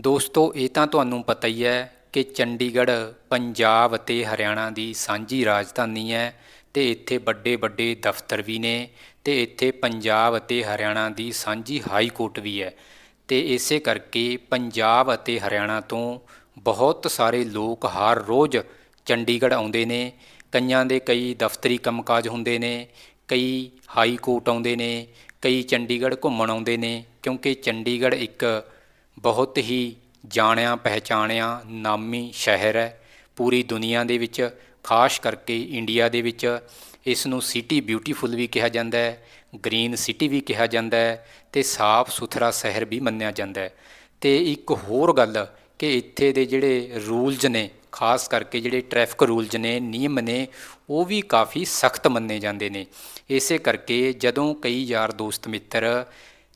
ਦੋਸਤੋ, ਇਹ ਤਾਂ ਤੁਹਾਨੂੰ ਪਤਾ ਹੀ ਹੈ ਕਿ ਚੰਡੀਗੜ੍ਹ, ਪੰਜਾਬ ਅਤੇ ਹਰਿਆਣਾ ਦੀ ਸਾਂਝੀ ਰਾਜਧਾਨੀ ਹੈ ਤੇ ਇੱਥੇ ਵੱਡੇ ਵੱਡੇ ਦਫ਼ਤਰ ਵੀ ਨੇ ਤੇ ਇੱਥੇ ਪੰਜਾਬ ਅਤੇ ਹਰਿਆਣਾ ਦੀ ਸਾਂਝੀ ਹਾਈ ਕੋਰਟ ਵੀ ਹੈ। ਤੇ ਇਸੇ ਕਰਕੇ ਪੰਜਾਬ ਅਤੇ ਹਰਿਆਣਾ ਤੋਂ ਬਹੁਤ ਸਾਰੇ ਲੋਕ ਹਰ ਰੋਜ਼ ਚੰਡੀਗੜ੍ਹ ਆਉਂਦੇ ਨੇ। ਕਈਆਂ ਦੇ ਕਈ ਦਫ਼ਤਰੀ ਕੰਮਕਾਜ ਹੁੰਦੇ ਨੇ, ਕਈ ਹਾਈ ਕੋਰਟ ਆਉਂਦੇ ਨੇ, ਕਈ ਚੰਡੀਗੜ੍ਹ ਘੁੰਮਣ ਆਉਂਦੇ ਨੇ, ਕਿਉਂਕਿ ਚੰਡੀਗੜ੍ਹ ਇੱਕ ਬਹੁਤ ਹੀ ਜਾਣਿਆ, ਪਹਿਚਾਣਿਆ ਨਾਮੀ ਸ਼ਹਿਰ ਹੈ। ਪੂਰੀ ਦੁਨੀਆ ਦੇ ਵਿੱਚ, ਖਾਸ ਕਰਕੇ ਇੰਡੀਆ ਦੇ ਵਿੱਚ ਇਸ ਨੂੰ ਸਿਟੀ ਬਿਊਟੀਫੁਲ ਵੀ ਕਿਹਾ ਜਾਂਦਾ ਹੈ ਗ੍ਰੀਨ ਸਿਟੀ ਵੀ ਕਿਹਾ ਜਾਂਦਾ ਹੈ ਤੇ ਸਾਫ਼ ਸੁਥਰਾ ਸ਼ਹਿਰ ਵੀ ਮੰਨਿਆ ਜਾਂਦਾ ਹੈ। ਤੇ ਇੱਕ ਹੋਰ ਗੱਲ ਕਿ ਇੱਥੇ ਦੇ ਜਿਹੜੇ ਰੂਲਜ਼ ਨੇ, ਖਾਸ ਕਰਕੇ ਜਿਹੜੇ ਟ੍ਰੈਫਿਕ ਰੂਲਜ਼ ਨੇ, ਨਿਯਮ ਨੇ, ਉਹ ਵੀ ਕਾਫੀ ਸਖਤ ਮੰਨੇ ਜਾਂਦੇ ਨੇ। ਇਸੇ ਕਰਕੇ ਜਦੋਂ ਕਈ ਯਾਰ ਦੋਸਤ ਮਿੱਤਰ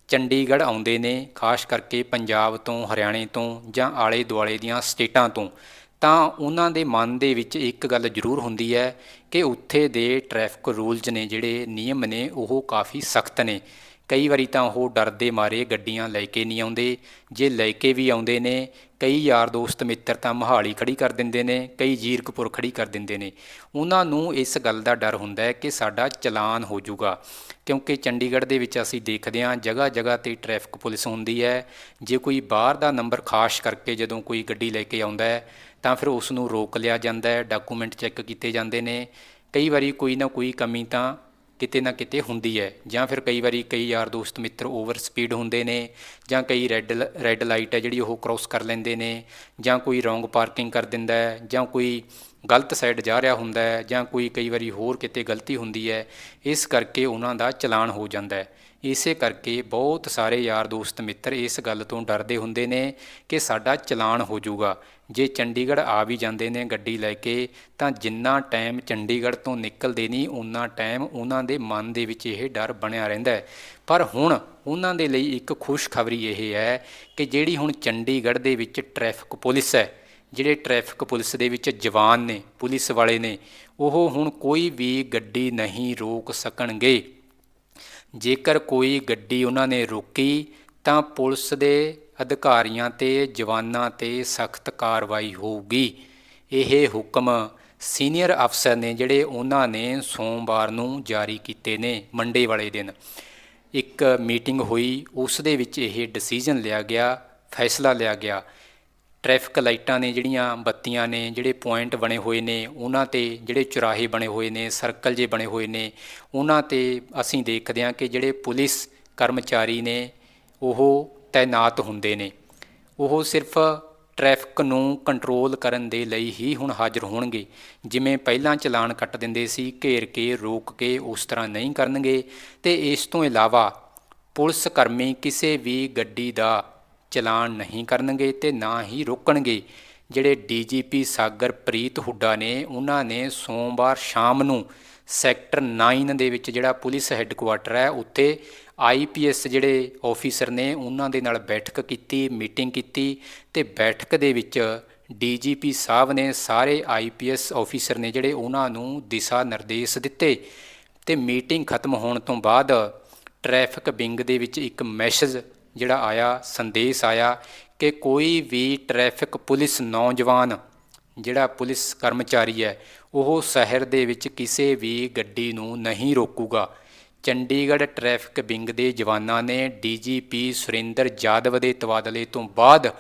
ਚੰਡੀਗੜ੍ਹ ਆਉਂਦੇ ਨੇ, ਖਾਸ ਕਰਕੇ ਪੰਜਾਬ ਤੋਂ, ਹਰਿਆਣੇ ਤੋਂ ਜਾਂ ਆਲੇ ਦੁਆਲੇ ਦੀਆਂ ਸਟੇਟਾਂ ਤੋਂ, ਤਾਂ ਉਹਨਾਂ ਦੇ ਮਨ ਦੇ ਵਿੱਚ ਇੱਕ ਗੱਲ ਜ਼ਰੂਰ ਹੁੰਦੀ ਹੈ ਕਿ ਉੱਥੇ ਦੇ ਟ੍ਰੈਫਿਕ ਰੂਲਸ ਨੇ ਜਿਹੜੇ, ਨਿਯਮ ਨੇ, ਉਹ ਕਾਫੀ ਸਖਤ ਨੇ। ਕਈ ਵਾਰੀ ਤਾਂ ਉਹ ਡਰਦੇ ਮਾਰੇ ਗੱਡੀਆਂ ਲੈ ਕੇ ਨਹੀਂ ਆਉਂਦੇ। ਜੇ ਲੈ ਕੇ ਵੀ ਆਉਂਦੇ ਨੇ, ਕਈ ਯਾਰ ਦੋਸਤ ਮਿੱਤਰ ਤਾਂ ਮਹਾਲੀ ਖੜੀ ਕਰ ਦਿੰਦੇ ਨੇ, ਕਈ ਜੀਰਕਪੁਰ ਖੜੀ ਕਰ ਦਿੰਦੇ ਨੇ। ਉਹਨਾਂ ਨੂੰ ਇਸ ਗੱਲ ਦਾ ਡਰ ਹੁੰਦਾ ਹੈ ਕਿ ਸਾਡਾ ਚਲਾਨ ਹੋ ਜਾਊਗਾ। ਕਿਉਂਕਿ ਚੰਡੀਗੜ੍ਹ ਦੇ ਵਿੱਚ ਅਸੀਂ ਦੇਖਦੇ ਹਾਂ ਜਗ੍ਹਾ ਜਗ੍ਹਾ ਤੇ ਟ੍ਰੈਫਿਕ ਪੁਲਿਸ ਹੁੰਦੀ ਹੈ। ਜੇ ਕੋਈ ਬਾਹਰ ਦਾ ਨੰਬਰ ਖਾਸ ਕਰਕੇ ਜਦੋਂ ਕੋਈ ਗੱਡੀ ਲੈ ਕੇ ਆਉਂਦਾ ਹੈ, ਤਾਂ ਫਿਰ ਉਸ ਨੂੰ ਰੋਕ ਲਿਆ ਜਾਂਦਾ ਹੈ, ਡਾਕੂਮੈਂਟ ਚੈੱਕ ਕੀਤੇ ਜਾਂਦੇ ਨੇ। ਕਈ ਵਾਰੀ ਕੋਈ ਨਾ ਕੋਈ ਕਮੀ ਤਾਂ ਕਿਤੇ ਨਾ ਕਿਤੇ ਹੁੰਦੀ ਹੈ। ਜਾਂ ਫਿਰ ਕਈ ਵਾਰੀ ਕਈ ਯਾਰ ਦੋਸਤ ਮਿੱਤਰ ਓਵਰ ਸਪੀਡ ਹੁੰਦੇ ਨੇ, ਜਾਂ ਕਈ ਰੈੱਡ ਰੈੱਡ ਲਾਈਟ ਹੈ ਜਿਹੜੀ ਉਹ ਕ੍ਰੋਸ ਕਰ ਲੈਂਦੇ ਨੇ, ਜਾਂ ਕੋਈ ਰੋਂਗ ਪਾਰਕਿੰਗ ਕਰ ਦਿੰਦਾ ਹੈ, ਜਾਂ ਕੋਈ ਗਲਤ ਸਾਈਡ ਜਾ ਰਿਹਾ ਹੁੰਦਾ ਹੈ, ਜਾਂ ਕੋਈ ਕਈ ਵਾਰੀ ਹੋਰ ਕਿਤੇ ਗਲਤੀ ਹੁੰਦੀ ਹੈ, ਇਸ ਕਰਕੇ ਉਹਨਾਂ ਦਾ ਚਲਾਨ ਹੋ ਜਾਂਦਾ ਹੈ। ਇਸੇ ਕਰਕੇ ਬਹੁਤ ਸਾਰੇ ਯਾਰ ਦੋਸਤ ਮਿੱਤਰ ਇਸ ਗੱਲ ਤੋਂ ਡਰਦੇ ਹੁੰਦੇ ਨੇ ਕਿ ਸਾਡਾ ਚਲਾਨ ਹੋ ਜਾਊਗਾ। ਜੇ ਚੰਡੀਗੜ੍ਹ ਆ ਵੀ ਜਾਂਦੇ ਨੇ ਗੱਡੀ ਲੈ ਕੇ, ਤਾਂ ਜਿੰਨਾ ਟਾਈਮ ਚੰਡੀਗੜ੍ਹ ਤੋਂ ਨਿਕਲਦੇ ਨਹੀਂ ਉਨਾ ਟਾਈਮ ਉਹਨਾਂ ਦੇ ਮਨ ਦੇ ਵਿੱਚ ਇਹ ਡਰ ਬਣਿਆ ਰਹਿੰਦਾ ਹੈ। ਪਰ ਹੁਣ ਉਹਨਾਂ ਦੇ ਲਈ ਇੱਕ ਖੁਸ਼ਖਬਰੀ ਇਹ ਹੈ ਕਿ ਜਿਹੜੀ ਹੁਣ ਚੰਡੀਗੜ੍ਹ ਦੇ ਵਿੱਚ ਟ੍ਰੈਫਿਕ ਪੁਲਿਸ ਹੈ, ਜਿਹੜੇ ਟ੍ਰੈਫਿਕ ਪੁਲਿਸ ਦੇ ਵਿੱਚ ਜਵਾਨ ਨੇ, ਪੁਲਿਸ ਵਾਲੇ ਨੇ, ਉਹ ਹੁਣ ਕੋਈ ਵੀ ਗੱਡੀ ਨਹੀਂ ਰੋਕ ਸਕਣਗੇ। ਜੇਕਰ ਕੋਈ ਗੱਡੀ ਉਹਨਾਂ ਨੇ ਰੋਕੀ, ਤਾਂ ਪੁਲਿਸ ਦੇ ਅਧਿਕਾਰੀਆਂ ਤੇ ਜਵਾਨਾਂ ਤੇ ਸਖਤ ਕਾਰਵਾਈ ਹੋਊਗੀ। ਇਹ ਹੁਕਮ ਸੀਨੀਅਰ ਅਫਸਰ ਨੇ ਜਿਹੜੇ ਉਹਨਾਂ ਨੇ ਸੋਮਵਾਰ ਨੂੰ ਜਾਰੀ ਕੀਤੇ ਨੇ, ਮੰਡੇ ਵਾਲੇ ਦਿਨ। ਇੱਕ ਮੀਟਿੰਗ ਹੋਈ, ਉਸ ਦੇ ਵਿੱਚ ਇਹ ਡਿਸੀਜਨ ਲਿਆ ਗਿਆ, ਫੈਸਲਾ ਲਿਆ ਗਿਆ। ਟ੍ਰੈਫਿਕ ਲਾਈਟਾਂ ਨੇ ਜਿਹੜੀਆਂ ਬੱਤੀਆਂ ਨੇ, ਜਿਹੜੇ ਪੁਆਇੰਟ ਬਣੇ ਹੋਏ ਨੇ, ਉਹਨਾਂ ਤੇ ਜਿਹੜੇ ਚੁਰਾਹੇ ਬਣੇ ਹੋਏ ਨੇ, ਸਰਕਲ ਜੇ ਬਣੇ ਹੋਏ ਨੇ, ਉਹਨਾਂ ਤੇ ਅਸੀਂ ਦੇਖਦੇ ਹਾਂ ਕਿ ਜਿਹੜੇ ਪੁਲਿਸ ਕਰਮਚਾਰੀ ਨੇ, ਉਹ ਤਾਇਨਾਤ ਹੁੰਦੇ ਨੇ। ਉਹ ਸਿਰਫ ਟ੍ਰੈਫਿਕ ਨੂੰ ਕੰਟਰੋਲ ਕਰਨ ਦੇ ਲਈ ਹੀ ਹੁਣ ਹਾਜ਼ਰ ਹੋਣਗੇ। ਜਿਵੇਂ ਪਹਿਲਾਂ ਚਲਾਨ ਕੱਟ ਦਿੰਦੇ ਸੀ, ਘੇਰ ਕੇ, ਰੋਕ ਕੇ, ਉਸ ਤਰ੍ਹਾਂ ਨਹੀਂ ਕਰਨਗੇ। ਤੇ ਇਸ ਤੋਂ ਇਲਾਵਾ ਪੁਲਿਸ ਕਰਮੀ ਕਿਸੇ ਵੀ ਗੱਡੀ ਦਾ ਚਲਾਨ ਨਹੀਂ ਕਰਨਗੇ ਤੇ ਨਾ ਹੀ ਰੋਕਣਗੇ। ਜਿਹੜੇ ਡੀਜੀਪੀ ਸਾਗਰਪ੍ਰੀਤ ਹੁੱਡਾ ਨੇ, ਉਹਨਾਂ ਨੇ ਸੋਮਵਾਰ ਸ਼ਾਮ ਨੂੰ ਸੈਕਟਰ 9 ਦੇ ਵਿੱਚ ਜਿਹੜਾ ਪੁਲਿਸ ਹੈੱਡਕੁਆਟਰ ਹੈ, ਉੱਥੇ ਆਈਪੀਐਸ ਜਿਹੜੇ ਆਫੀਸਰ ਨੇ, ਉਹਨਾਂ ਦੇ ਨਾਲ ਬੈਠਕ ਕੀਤੀ, ਮੀਟਿੰਗ ਕੀਤੀ ਤੇ ਬੈਠਕ ਦੇ ਵਿੱਚ ਡੀਜੀਪੀ ਸਾਹਿਬ ਨੇ ਸਾਰੇ ਆਈਪੀਐਸ ਆਫੀਸਰ ਨੇ ਜਿਹੜੇ ਉਹਨਾਂ ਨੂੰ ਦਿਸ਼ਾ ਨਿਰਦੇਸ਼ ਦਿੱਤੇ ਤੇ ਮੀਟਿੰਗ ਖਤਮ ਹੋਣ ਤੋਂ ਬਾਅਦ ਟ੍ਰੈਫਿਕ ਵਿੰਗ ਦੇ ਵਿੱਚ ਇੱਕ ਮੈਸੇਜ ਜਿਹੜਾ ਆਇਆ, ਸੰਦੇਸ਼ ਆਇਆ ਕਿ ਕੋਈ ਵੀ ਟ੍ਰੈਫਿਕ ਪੁਲਿਸ ਨੌਜਵਾਨ ਜਿਹੜਾ ਪੁਲਿਸ ਕਰਮਚਾਰੀ ਹੈ, ਉਹ ਸ਼ਹਿਰ ਦੇ ਵਿੱਚ ਕਿਸੇ ਵੀ ਗੱਡੀ ਨੂੰ ਨਹੀਂ ਰੋਕੂਗਾ। ਚੰਡੀਗੜ੍ਹ ਟ੍ਰੈਫਿਕ ਵਿੰਗ ਦੇ ਜਵਾਨਾਂ ਨੇ ਡੀਜੀਪੀ ਸੁਰਿੰਦਰ ਜਾਦਵ ਦੇ ਤਬਾਦਲੇ ਤੋਂ ਬਾਅਦ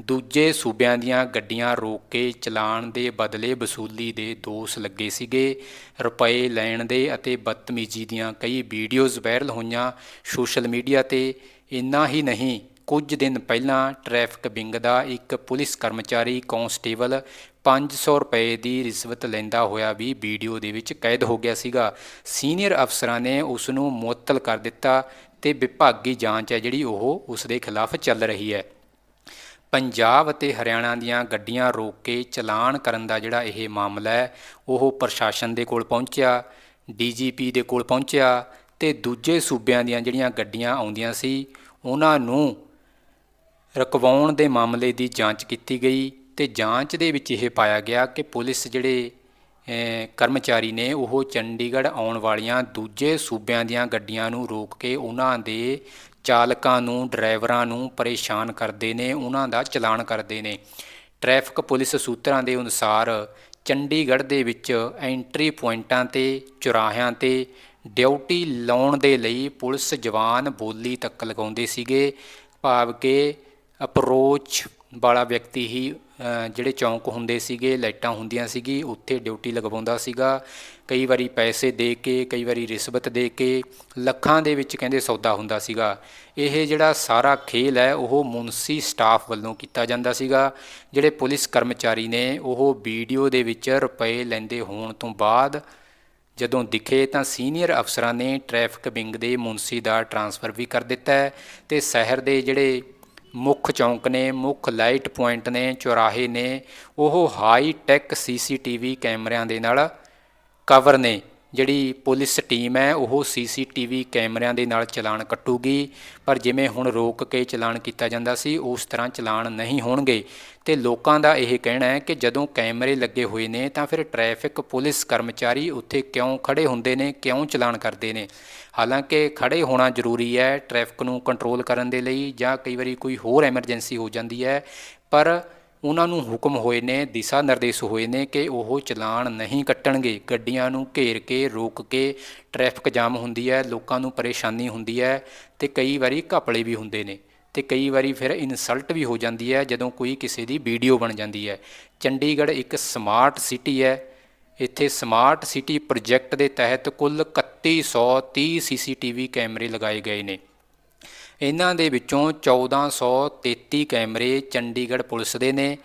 ਦੂਜੇ ਸੂਬਿਆਂ ਦੀਆਂ ਗੱਡੀਆਂ ਰੋਕ ਕੇ ਚਲਾਨ ਦੇ ਬਦਲੇ ਵਸੂਲੀ ਦੇ ਦੋਸ਼ ਲੱਗੇ ਸੀਗੇ। ਰੁਪਏ ਲੈਣ ਦੇ ਅਤੇ ਬਦਤਮੀਜ਼ੀ ਦੀਆਂ ਕਈ ਵੀਡੀਓਜ਼ ਵਾਇਰਲ ਹੋਈਆਂ ਸੋਸ਼ਲ ਮੀਡੀਆ ਤੇ। ਇੰਨਾ ਹੀ ਨਹੀਂ, ਕੁਝ ਦਿਨ ਪਹਿਲਾਂ ਟ੍ਰੈਫਿਕ ਵਿੰਗ ਦਾ ਇੱਕ ਪੁਲਿਸ ਕਰਮਚਾਰੀ ਕਾਂਸਟੇਬਲ 500 ਰੁਪਏ ਦੀ ਰਿਸ਼ਵਤ ਲੈਂਦਾ ਹੋਇਆ ਵੀ ਵੀਡੀਓ ਦੇ ਵਿੱਚ ਕੈਦ ਹੋ ਗਿਆ ਸੀਗਾ। ਸੀਨੀਅਰ ਅਫਸਰਾਂ ਨੇ ਉਸ ਨੂੰ ਮੁਅੱਤਲ ਕਰ ਦਿੱਤਾ ਤੇ ਵਿਭਾਗੀ ਜਾਂਚ ਹੈ ਜਿਹੜੀ ਉਹ ਉਸ ਦੇ ਖਿਲਾਫ ਚੱਲ ਰਹੀ ਹੈ। ਪੰਜਾਬ ਅਤੇ ਹਰਿਆਣਾ ਦੀਆਂ ਗੱਡੀਆਂ ਰੋਕ ਕੇ ਚਲਾਨ ਕਰਨ ਦਾ ਜਿਹੜਾ ਇਹ ਮਾਮਲਾ ਹੈ, ਉਹ ਪ੍ਰਸ਼ਾਸਨ ਦੇ ਕੋਲ ਪਹੁੰਚਿਆ, ਡੀਜੀਪੀ ਦੇ ਕੋਲ ਪਹੁੰਚਿਆ ਤੇ ਦੂਜੇ ਸੂਬਿਆਂ ਦੀਆਂ ਜਿਹੜੀਆਂ ਗੱਡੀਆਂ ਆਉਂਦੀਆਂ ਸੀ ਉਹਨਾਂ ਨੂੰ ਰਕਵਾਉਣ ਦੇ ਮਾਮਲੇ ਦੀ ਜਾਂਚ ਕੀਤੀ ਗਈ ਤੇ ਜਾਂਚ ਦੇ ਵਿੱਚ ਇਹ ਪਾਇਆ ਗਿਆ ਕਿ ਪੁਲਿਸ ਜਿਹੜੇ ਕਰਮਚਾਰੀ ਨੇ ਉਹ ਚੰਡੀਗੜ੍ਹ ਆਉਣ ਵਾਲੀਆਂ ਦੂਜੇ ਸੂਬਿਆਂ ਦੀਆਂ ਗੱਡੀਆਂ ਨੂੰ ਰੋਕ ਕੇ ਉਹਨਾਂ ਦੇ ਚਾਲਕਾਂ ਨੂੰ, ਡਰਾਈਵਰਾਂ ਨੂੰ ਪਰੇਸ਼ਾਨ ਕਰਦੇ ਨੇ, ਉਹਨਾਂ ਦਾ ਚਲਾਨ ਕਰਦੇ ਨੇ। ਟ੍ਰੈਫਿਕ ਪੁਲਿਸ ਸੂਤਰਾਂ ਦੇ ਅਨੁਸਾਰ ਚੰਡੀਗੜ੍ਹ ਦੇ ਵਿੱਚ ਐਂਟਰੀ ਪੁਆਇੰਟਾਂ ਤੇ, ਚੁਰਾਹਿਆਂ ਤੇ ਡਿਊਟੀ ਲਾਉਣ ਦੇ ਲਈ ਪੁਲਿਸ ਜਵਾਨ ਬੋਲੀ ਤੱਕ ਲਗਾਉਂਦੇ ਸੀਗੇ। ਭਾਵ ਕਿ ਅਪਰੋਚ ਵਾਲਾ ਵਿਅਕਤੀ ਹੀ ਜਿਹੜੇ ਚੌਂਕ ਹੁੰਦੇ ਸੀਗੇ, ਲਾਈਟਾਂ ਹੁੰਦੀਆਂ ਸੀਗੀ, ਉੱਥੇ ਡਿਊਟੀ ਲਗਵਾਉਂਦਾ ਸੀਗਾ। ਕਈ ਵਾਰੀ ਪੈਸੇ ਦੇ ਕੇ, ਕਈ ਵਾਰੀ ਰਿਸ਼ਵਤ ਦੇ ਕੇ ਲੱਖਾਂ ਦੇ ਵਿੱਚ ਕਹਿੰਦੇ ਸੌਦਾ ਹੁੰਦਾ ਸੀਗਾ। ਇਹ ਜਿਹੜਾ ਸਾਰਾ ਖੇਲ ਹੈ, ਉਹ ਮੁਨਸੀ ਸਟਾਫ ਵੱਲੋਂ ਕੀਤਾ ਜਾਂਦਾ ਸੀਗਾ। ਜਿਹੜੇ ਪੁਲਿਸ ਕਰਮਚਾਰੀ ਨੇ, ਉਹ ਵੀਡੀਓ ਦੇ ਵਿੱਚ ਰੁਪਏ ਲੈਂਦੇ ਹੋਣ ਤੋਂ ਬਾਅਦ ਜਦੋਂ ਦਿਖੇ ਤਾਂ ਸੀਨੀਅਰ ਅਫਸਰਾਂ ਨੇ ਟ੍ਰੈਫਿਕ ਵਿੰਗ ਦੇ ਮੁਨਸੀ ਦਾ ਟਰਾਂਸਫਰ ਵੀ ਕਰ ਦਿੱਤਾ ਹੈ ਤੇ ਸ਼ਹਿਰ ਦੇ ਜਿਹੜੇ ਮੁੱਖ ਚੌਂਕ ਨੇ, ਮੁੱਖ ਲਾਈਟ ਪੁਆਇੰਟ ਨੇ, ਚੌਰਾਹੇ ਨੇ, ਉਹ ਹਾਈ ਟੈਕ ਸੀਸੀਟੀਵੀ ਕੈਮਰਿਆਂ ਦੇ ਨਾਲ ਕਵਰ ਨੇ। ਜਿਹੜੀ ਪੁਲਿਸ ਟੀਮ ਹੈ, ਉਹ ਸੀਸੀਟੀਵੀ ਕੈਮਰਿਆਂ ਦੇ ਨਾਲ ਚਲਾਨ ਕੱਟੂਗੀ। ਪਰ ਜਿਵੇਂ ਹੁਣ ਰੋਕ ਕੇ ਚਲਾਨ ਕੀਤਾ ਜਾਂਦਾ ਸੀ, ਉਸ ਤਰ੍ਹਾਂ ਚਲਾਨ ਨਹੀਂ ਹੋਣਗੇ। ਤੇ ਲੋਕਾਂ ਦਾ ਇਹ ਕਹਿਣਾ ਹੈ ਕਿ ਜਦੋਂ ਕੈਮਰੇ ਲੱਗੇ ਹੋਏ ਨੇ, ਤਾਂ ਫਿਰ ਟ੍ਰੈਫਿਕ ਪੁਲਿਸ ਕਰਮਚਾਰੀ ਉੱਥੇ ਕਿਉਂ ਖੜੇ ਹੁੰਦੇ ਨੇ, ਕਿਉਂ ਚਲਾਨ ਕਰਦੇ ਨੇ? ਹਾਲਾਂਕਿ ਖੜੇ ਹੋਣਾ ਜ਼ਰੂਰੀ ਹੈ ਟ੍ਰੈਫਿਕ ਨੂੰ ਕੰਟਰੋਲ ਕਰਨ ਦੇ ਲਈ ਜਾਂ ਕਈ ਵਾਰੀ ਕੋਈ ਹੋਰ ਐਮਰਜੈਂਸੀ ਹੋ ਜਾਂਦੀ ਹੈ। ਪਰ ਉਹਨਾਂ ਨੂੰ ਹੁਕਮ ਹੋਏ ਨੇ, ਦਿਸ਼ਾ ਨਿਰਦੇਸ਼ ਹੋਏ ਨੇ ਕਿ ਉਹ ਚਲਾਨ ਨਹੀਂ ਕੱਟਣਗੇ। ਗੱਡੀਆਂ ਨੂੰ ਘੇਰ ਕੇ, ਰੋਕ ਕੇ ਟ੍ਰੈਫਿਕ ਜਾਮ ਹੁੰਦੀ ਹੈ, ਲੋਕਾਂ ਨੂੰ ਪਰੇਸ਼ਾਨੀ ਹੁੰਦੀ ਹੈ ਤੇ ਕਈ ਵਾਰੀ ਘਪਲੇ ਵੀ ਹੁੰਦੇ ਨੇ ਤੇ ਕਈ ਵਾਰੀ ਫਿਰ ਇਨਸਲਟ ਵੀ ਹੋ ਜਾਂਦੀ ਹੈ ਜਦੋਂ ਕੋਈ ਕਿਸੇ ਦੀ ਵੀਡੀਓ ਬਣ ਜਾਂਦੀ ਹੈ। ਚੰਡੀਗੜ੍ਹ ਇੱਕ ਸਮਾਰਟ ਸਿਟੀ ਹੈ। ਇੱਥੇ ਸਮਾਰਟ ਸਿਟੀ ਪ੍ਰੋਜੈਕਟ ਦੇ ਤਹਿਤ ਕੁੱਲ 3130 ਸੀਸੀਟੀਵੀ ਕੈਮਰੇ ਲਗਾਏ ਗਏ ਨੇ। ਇਹਨਾਂ ਦੇ ਵਿੱਚੋਂ 1433 ਕੈਮਰੇ ਚੰਡੀਗੜ੍ਹ ਪੁਲਿਸ ਦੇ ਨੇ।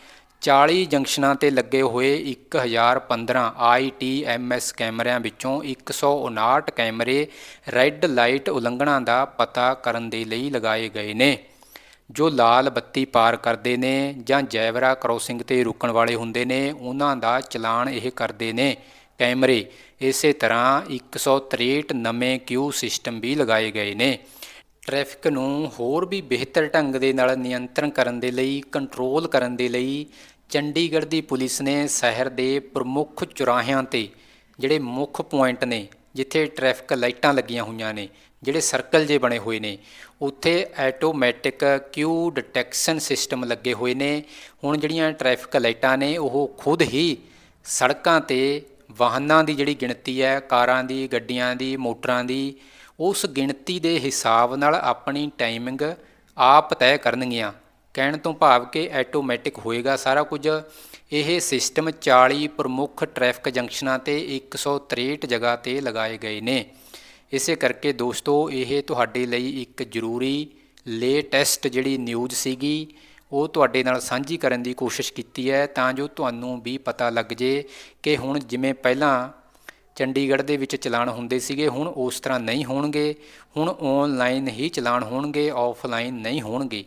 40 ਜੰਕਸ਼ਨਾਂ ਤੇ ਲੱਗੇ ਹੋਏ 1015 ITMS ਕੈਮਰਿਆਂ ਵਿੱਚੋਂ 159 ਕੈਮਰੇ ਰੈੱਡ ਲਾਈਟ ਉਲੰਘਣਾ ਦਾ ਪਤਾ ਕਰਨ ਦੇ ਲਈ ਲਗਾਏ ਗਏ ਨੇ, ਜੋ ਲਾਲ ਬੱਤੀ ਪਾਰ ਕਰਦੇ ਨੇ ਜਾਂ ਜੈਵਰਾ ਕ੍ਰੋਸਿੰਗ ਤੇ ਰੁਕਣ ਵਾਲੇ ਹੁੰਦੇ ਨੇ, ਉਹਨਾਂ ਦਾ ਚਲਾਨ ਇਹ ਕਰਦੇ ਨੇ। ਕੈਮਰੇ ਇਸੇ ਤਰ੍ਹਾਂ 163 ਨਵੇਂ ਕਿਊ ਸਿਸਟਮ ਵੀ ਲਗਾਏ ਗਏ ਨੇ। ਟ੍ਰੈਫਿਕ ਨੂੰ ਹੋਰ ਵੀ ਬਿਹਤਰ ਢੰਗ ਦੇ ਨਾਲ ਨਿਯੰਤਰਣ ਕਰਨ ਦੇ ਲਈ ਕੰਟਰੋਲ ਕਰਨ ਦੇ ਲਈ ਚੰਡੀਗੜ੍ਹ ਦੀ ਪੁਲਿਸ ਨੇ ਸ਼ਹਿਰ ਦੇ ਪ੍ਰਮੁੱਖ ਚੁਰਾਹਿਆਂ ਤੇ ਜਿਹੜੇ ਮੁੱਖ ਪੁਆਇੰਟ ਨੇ, ਜਿੱਥੇ ਟ੍ਰੈਫਿਕ ਲਾਈਟਾਂ ਲੱਗੀਆਂ ਹੋਈਆਂ ਨੇ, ਜਿਹੜੇ ਸਰਕਲ ਜੇ ਬਣੇ ਹੋਏ ਨੇ, ਉੱਥੇ ਆਟੋਮੈਟਿਕ ਕਿਊ ਡਿਟੈਕਸ਼ਨ ਸਿਸਟਮ ਲੱਗੇ ਹੋਏ ਨੇ। ਹੁਣ ਜਿਹੜੀਆਂ ਟ੍ਰੈਫਿਕ ਲਾਈਟਾਂ ਨੇ, ਉਹ ਖੁਦ ਹੀ ਸੜਕਾਂ ਤੇ ਵਾਹਨਾਂ ਦੀ ਜਿਹੜੀ ਗਿਣਤੀ ਹੈ, ਕਾਰਾਂ ਦੀ, ਗੱਡੀਆਂ ਦੀ, ਮੋਟਰਾਂ ਦੀ ਉਸ ਗਿਣਤੀ ਦੇ ਹਿਸਾਬ ਨਾਲ ਆਪਣੀ ਟਾਈਮਿੰਗ ਆਪ ਤੈਅ ਕਰਨਗੀਆਂ। ਕਹਿਣ ਤੋਂ ਭਾਵ ਕਿ ਆਟੋਮੈਟਿਕ ਹੋਏਗਾ ਸਾਰਾ ਕੁਝ। ਇਹ ਸਿਸਟਮ 40 ਪ੍ਰਮੁੱਖ ਟ੍ਰੈਫਿਕ ਜੰਕਸ਼ਨਾਂ ਤੇ 163 ਜਗ੍ਹਾ ਤੇ ਲਗਾਏ ਗਏ ਨੇ। ਇਸੇ ਕਰਕੇ ਦੋਸਤੋ, ਇਹ ਤੁਹਾਡੇ ਲਈ ਇੱਕ ਜ਼ਰੂਰੀ ਲੇਟੈਸਟ ਜਿਹੜੀ ਨਿਊਜ਼ ਸੀਗੀ, ਉਹ ਤੁਹਾਡੇ ਨਾਲ ਸਾਂਝੀ ਕਰਨ ਦੀ ਕੋਸ਼ਿਸ਼ ਕੀਤੀ ਹੈ, ਤਾਂ ਜੋ ਤੁਹਾਨੂੰ ਵੀ ਪਤਾ ਲੱਗ ਜੇ ਕਿ ਹੁਣ ਜਿਵੇਂ ਪਹਿਲਾਂ ਚੰਡੀਗੜ੍ਹ ਦੇ ਵਿੱਚ ਚਲਾਨ ਹੁੰਦੇ ਸੀਗੇ, ਹੁਣ ਉਸ ਤਰ੍ਹਾਂ ਨਹੀਂ ਹੋਣਗੇ, ਹੁਣ ਆਨਲਾਈਨ ਹੀ ਚਲਾਨ ਹੋਣਗੇ ਆਫਲਾਈਨ ਨਹੀਂ ਹੋਣਗੇ।